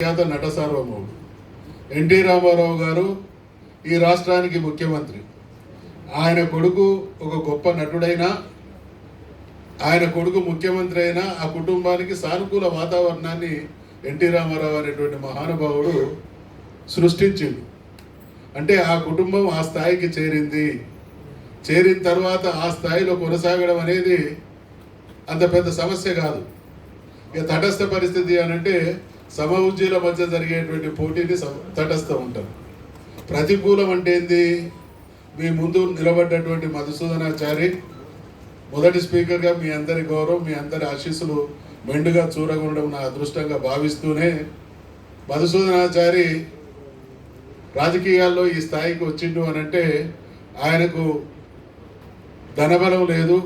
ఖ్యాత నట సార్వభౌముడు ఎన్టీ రామారావు గారు ఈ రాష్ట్రానికి ముఖ్యమంత్రి. ఆయన కొడుకు ఒక గొప్ప నటుడైనా ఆయన కొడుకు ముఖ్యమంత్రి అయినా ఆ కుటుంబానికి సానుకూల వాతావరణాన్ని ఎన్టీ రామారావు అనేటువంటి మహానుభావుడు సృష్టించింది అంటే ఆ కుటుంబం ఆ స్థాయికి చేరింది. చేరిన తర్వాత ఆ స్థాయిలో కొనసాగడం అనేది అంత పెద్ద సమస్య కాదు. ఇక తటస్థ పరిస్థితి అని సమ సమఉజ్జీల మధ్య జరిగేటువంటి పోటీని తటస్థ ఉంటారు ప్రతికూలం అంటే ఏంది? మీ ముందు నిలబడ్డటువంటి మధుసూదనాచారి మొదటి స్పీకర్గా మీ అందరి గౌరవం మీ అందరి ఆశీస్సులు మెండుగా చూరగొనడం నా అదృష్టంగా భావిస్తూనే మధుసూదనాచారి రాజకీయాల్లో ఈ స్థాయికి వచ్చిండు అని అంటే ఆయనకు ధనబలం లేదు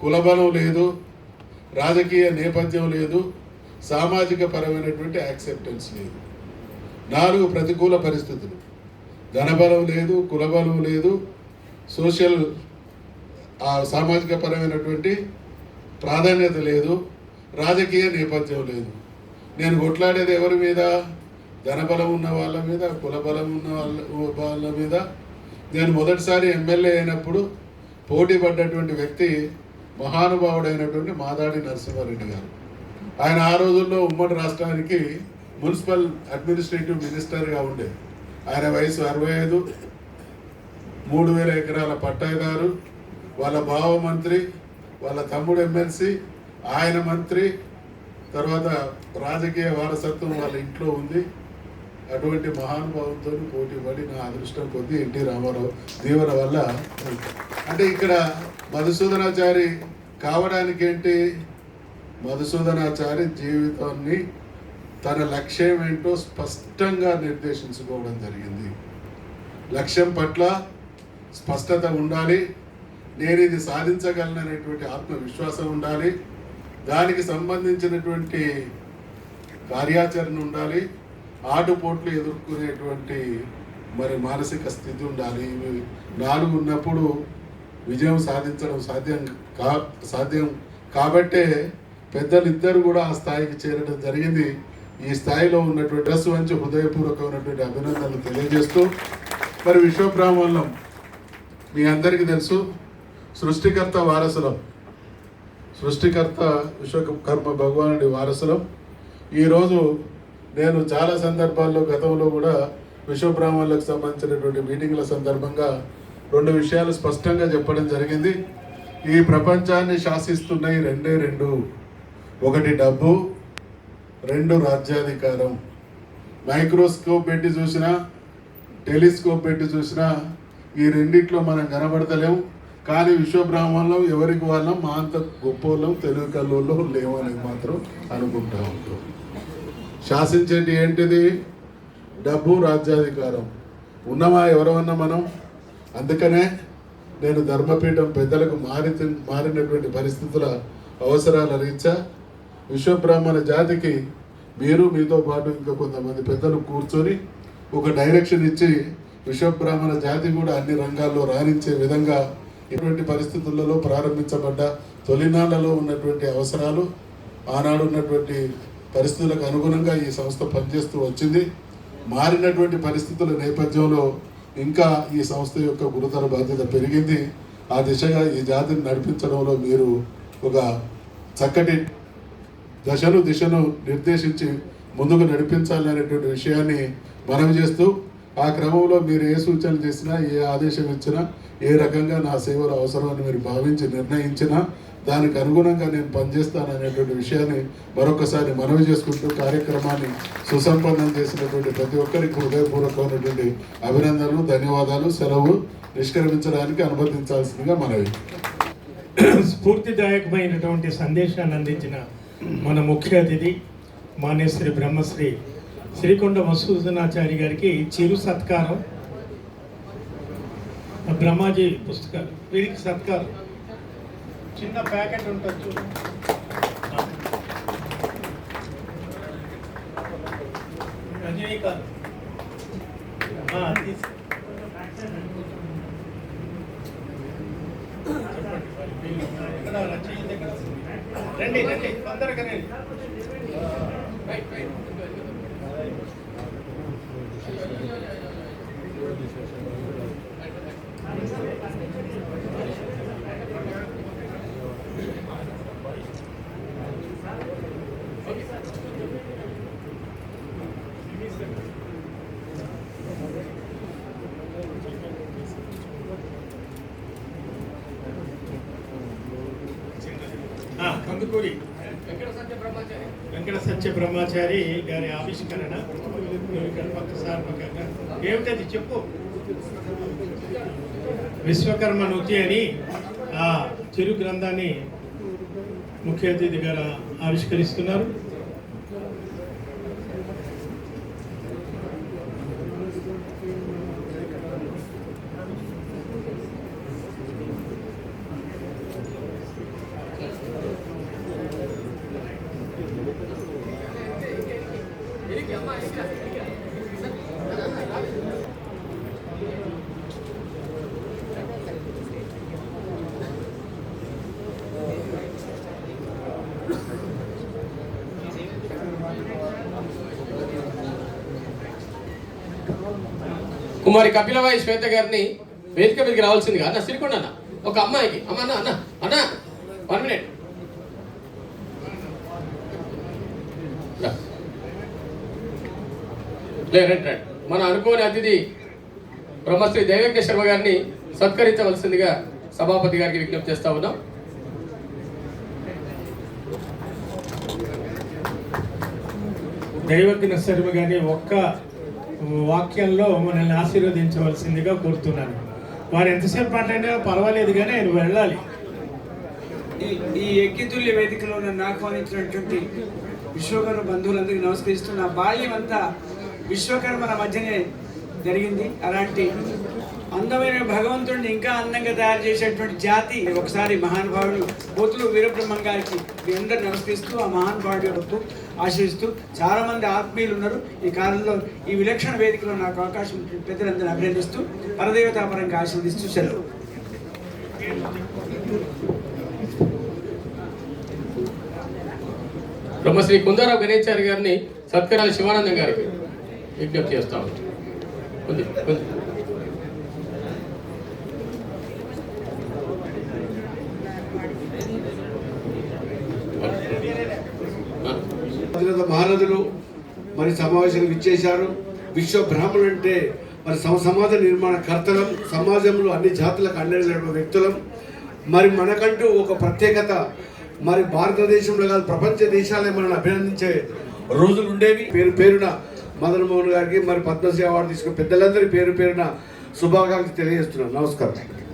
కులబలం లేదు రాజకీయ నేపథ్యం లేదు సామాజిక పరమైనటువంటి యాక్సెప్టెన్స్ లేదు. నాలుగు ప్రతికూల పరిస్థితులు. ధనబలం లేదు కులబలం లేదు సోషల్ ఆ సామాజిక పరమైనటువంటి ప్రాధాన్యత లేదు రాజకీయ నేపథ్యం లేదు. నేను కొట్లాడేది ఎవరి మీద? ధనబలం ఉన్న వాళ్ళ మీద కులబలం ఉన్న వాళ్ళ వాళ్ళ మీద. నేను మొదటిసారి ఎమ్మెల్యే అయినప్పుడు పోటీ పడ్డటువంటి వ్యక్తి మహానుభావుడైనటువంటి మాదాడి నరసింహారెడ్డి గారు. ఆయన ఆ రోజుల్లో ఉమ్మడి రాష్ట్రానికి మున్సిపల్ అడ్మినిస్ట్రేటివ్ మినిస్టర్గా ఉండే. ఆయన వయసు అరవై ఐదు మూడు వేల ఎకరాల పట్టాదారు వాళ్ళ బావ మంత్రి వాళ్ళ తమ్ముడు ఎమ్మెల్సీ ఆయన మంత్రి తర్వాత రాజకీయ వారసత్వం వాళ్ళ ఇంట్లో ఉంది. అటువంటి మహానుభావంతో పోటీ పడి నా అదృష్టం కొద్దీ ఎన్టీ రామారావు దీవెన వల్ల. అంటే ఇక్కడ మధుసూదనాచారి కావడానికి ఏంటి మధుసూదనాచారి జీవితాన్ని తన లక్ష్యం ఏంటో స్పష్టంగా నిర్దేశించుకోవడం జరిగింది. లక్ష్యం పట్ల స్పష్టత ఉండాలి. నేను ఇది సాధించగలననేటువంటి ఆత్మవిశ్వాసం ఉండాలి. దానికి సంబంధించినటువంటి కార్యాచరణ ఉండాలి. ఆటుపోట్లు ఎదుర్కొనేటువంటి మరి మానసిక స్థితి ఉండాలి. ఇవి నాలుగు ఉన్నప్పుడు విజయం సాధించడం సాధ్యం కా సాధ్యం కాబట్టే పెద్దలు ఇద్దరు కూడా ఆ స్థాయికి చేరడం జరిగింది. ఈ స్థాయిలో ఉన్నటువంటి డ్రెస్ మంచి హృదయపూర్వకమైనటువంటి అభినందనలు తెలియజేస్తూ మరి విశ్వబ్రాహ్మణం మీ అందరికీ తెలుసు సృష్టికర్త వారసులం. సృష్టికర్త విశ్వకర్మ భగవానుడి వారసులం. ఈరోజు నేను చాలా సందర్భాల్లో గతంలో కూడా విశ్వబ్రాహ్మణులకు సంబంధించినటువంటి మీటింగ్ల సందర్భంగా రెండు విషయాలు స్పష్టంగా చెప్పడం జరిగింది. ఈ ప్రపంచాన్ని శాసిస్తున్నాయి రెండే రెండు. ఒకటి డబ్బు రెండు రాజ్యాధికారం. మైక్రోస్కోప్ పెట్టి చూసినా టెలిస్కోప్ పెట్టి చూసినా ఈ రెండిట్లో మనం కనబడతలేము కానీ విశ్వబ్రాహ్మణంలో ఎవరికి వాళ్ళం? మా అంత గొప్పోళ్ళం తెలుగు కల్లోళ్ళు లేవని మాత్రం అనుకుంటా ఉంటాం. శాసించేది ఏంటిది? డబ్బు రాజ్యాధికారం. ఉన్నమా ఎవరమన్నా మనం? అందుకనే నేను ధర్మపీఠం పెద్దలకు మారి మారినటువంటి పరిస్థితుల అవసరాల రీత్యా విశ్వబ్రాహ్మణ జాతికి మీరు మీతో పాటు ఇంకా కొంతమంది పెద్దలు కూర్చొని ఒక డైరెక్షన్ ఇచ్చి విశ్వబ్రాహ్మణ జాతి కూడా అన్ని రంగాల్లో రాణించే విధంగా ఇటువంటి పరిస్థితులలో ప్రారంభించబడ్డ తొలినాళ్ళలో ఉన్నటువంటి అవసరాలు ఆనాడు ఉన్నటువంటి పరిస్థితులకు అనుగుణంగా ఈ సంస్థ పనిచేస్తూ వచ్చింది. మారినటువంటి పరిస్థితుల నేపథ్యంలో ఇంకా ఈ సంస్థ యొక్క గురుతర బాధ్యత పెరిగింది. ఆ దిశగా ఈ జాతిని నడిపించడంలో మీరు ఒక చక్కటి దశను దిశను నిర్దేశించి ముందుకు నడిపించాలి అనేటువంటి విషయాన్ని మనవి చేస్తూ ఆ క్రమంలో మీరు ఏ సూచనలు చేసినా ఏ ఆదేశం ఇచ్చినా ఏ రకంగా నా సేవలు అవసరమని మీరు భావించి నిర్ణయించినా దానికి అనుగుణంగా నేను పనిచేస్తాను అనేటువంటి విషయాన్ని మరొకసారి మనవి చేసుకుంటూ కార్యక్రమాన్ని సుసంపన్నం చేసినటువంటి ప్రతి ఒక్కరికి హృదయపూర్వకమైనటువంటి అభినందనలు ధన్యవాదాలు సెలవు నిష్క్రమించడానికి అనుమతించాల్సిందిగా మనవి. స్ఫూర్తిదాయకమైనటువంటి సందేశాన్ని అందించిన మన ముఖ్య అతిథి మాన్యశ్రీ బ్రహ్మశ్రీ శ్రీకొండ మసూదనాచారి గారికి చిరు సత్కారం. బ్రహ్మాజీ పుస్తకాలు వీరికి సత్కారం. చిన్న ప్యాకెట్ ఉంటుంది చూడు. రజనీకాంత్. ఆ, రండి రండి తొందరగా రండి. కందుకూరి వెంకట సత్య బ్రహ్మచారి. గారి ఆవిష్కరణ. ఇక్కడ పక్క సార్వకంగా ఏమిటది చెప్పు. విశ్వకర్మ నృత్య అని ఆ చిరు గ్రంథాన్ని ముఖ్య అతిథి గారు ఆవిష్కరిస్తున్నారు. కుమారి కపిలవాయి శ్వేత గారిని వేదిక మీదకి రావాల్సిందిగా అన్న సిరికొండ అన్న ఒక అమ్మాయికి. అమ్మ అన్న అన్న అన్న వన్ మినిట్. రా. లే మన అనుకోని అతిథి బ్రహ్మశ్రీ దేవేంద్ర శర్మ గారిని సత్కరించవలసిందిగా సభాపతి గారికి విజ్ఞప్తి చేస్తా ఉన్నాం. దైవజ్ఞ శర్మ గారిని ఒక్క వాక్యంలో మనల్ని ఆశీర్వదించవలసిందిగా కోరుతున్నాను. వారు ఎంతసేపు మాట్లాడినా పర్వాలేదు కానీ ఆయన వెళ్ళాలి. ఈ- ఈ ఎక్కితుల్య వేదికలో నన్ను ఆహ్వానించినటువంటి విశ్వకర్మ బంధువులందరికీ నమస్కరిస్తూ నా బాల్యం అంతా విశ్వకర్మల మధ్యనే జరిగింది. అలాంటి అందమైన భగవంతుడిని ఇంకా అందంగా తయారు చేసేటువంటి జాతి ఒకసారి మహానుభావుడు పోతులు వీరబ్రహ్మం గారికి మీ అందరు నమస్కరిస్తూ ఆ మహానుభావుడి యొక్క ఆశిస్తూ చాలా మంది ఆత్మీయులు ఉన్నారు. ఈ కాలంలో ఈ విలక్షణ వేదికలో నాకు అవకాశం పెద్దలందరూ అభినందిస్తూ పరదేవతాపరంగా ఆశీర్దిస్తూ సెలవు. బ్రహ్మశ్రీ కుందారావు గణేశారి గారిని సత్కరాల శివానందం గారికి విజ్ఞప్తి చేస్తాం ఉంది మరి సమావేశానికి ఇచ్చేశారు విశ్వ బ్రాహ్మణులు అంటే మరి సమాజ నిర్మాణ కర్తలం సమాజంలో అన్ని జాతులకు అండైన వ్యక్తులం. మరి మనకంటూ ఒక ప్రత్యేకత మరి భారతదేశంలో కాదు ప్రపంచ దేశాలే మనల్ని అభినందించే రోజులు ఉండేవి. పేరు పేరున మదన్ మోహన్ గారికి మరి పద్మశ్రీ అవార్డు తీసుకున్న పెద్దలందరి పేరు పేరున శుభాకాంక్షలు తెలియజేస్తున్నాను. నమస్కారం.